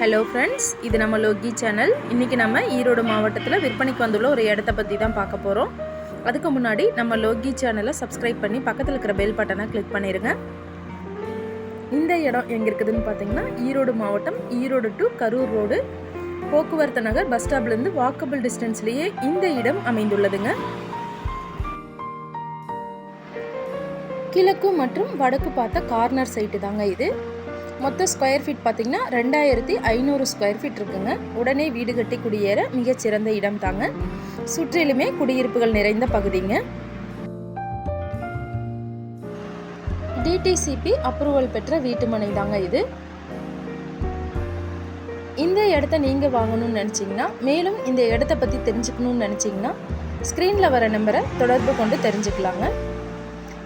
Hello friends இது நம்ம Loki channel இன்றைக்கி நம்ம ஈரோடு மாவட்டத்தில் விற்பனைக்கு வந்துள்ள ஒரு இடத்த பற்றி தான் பார்க்க போகிறோம் அதுக்கு முன்னாடி நம்ம லோகி சேனலை சப்ஸ்கிரைப் பண்ணி பக்கத்தில் இருக்கிற பெல் பட்டனை கிளிக் பண்ணிடுங்க இந்த இடம் எங்கே இருக்குதுன்னு பார்த்தீங்கன்னா ஈரோடு மாவட்டம் ஈரோடு டு கரூர் ரோடு போக்குவரத்து நகர் பஸ் ஸ்டாப்லேருந்து வாக்கபிள் டிஸ்டன்ஸ்லேயே இந்த இடம் அமைந்துள்ளதுங்க. கிழக்கு மற்றும் வடக்கு பார்த்த கார்னர் சைட்டு தாங்க இது. மொத்த ஸ்கொயர் ஃபீட் பார்த்தீங்கன்னா ரெண்டாயிரத்தி ஐநூறு ஸ்கொயர் ஃபீட் இருக்குங்க. உடனே வீடு கட்டி குடியேற மிகச்சிறந்த இடம் தாங்க. சுற்றிலுமே குடியிருப்புகள் நிறைந்த பகுதிங்க. டிடிசிபி அப்ரூவல் பெற்ற வீட்டுமனை தாங்க இது. இந்த இடத்த நீங்கள் வாங்கணும்னு நினச்சிங்கன்னா மேலும் இந்த இடத்த பற்றி தெரிஞ்சுக்கணும்னு நினச்சிங்கன்னா ஸ்க்ரீனில் வர நம்பரை தொடர்பு கொண்டு தெரிஞ்சுக்கலாங்க.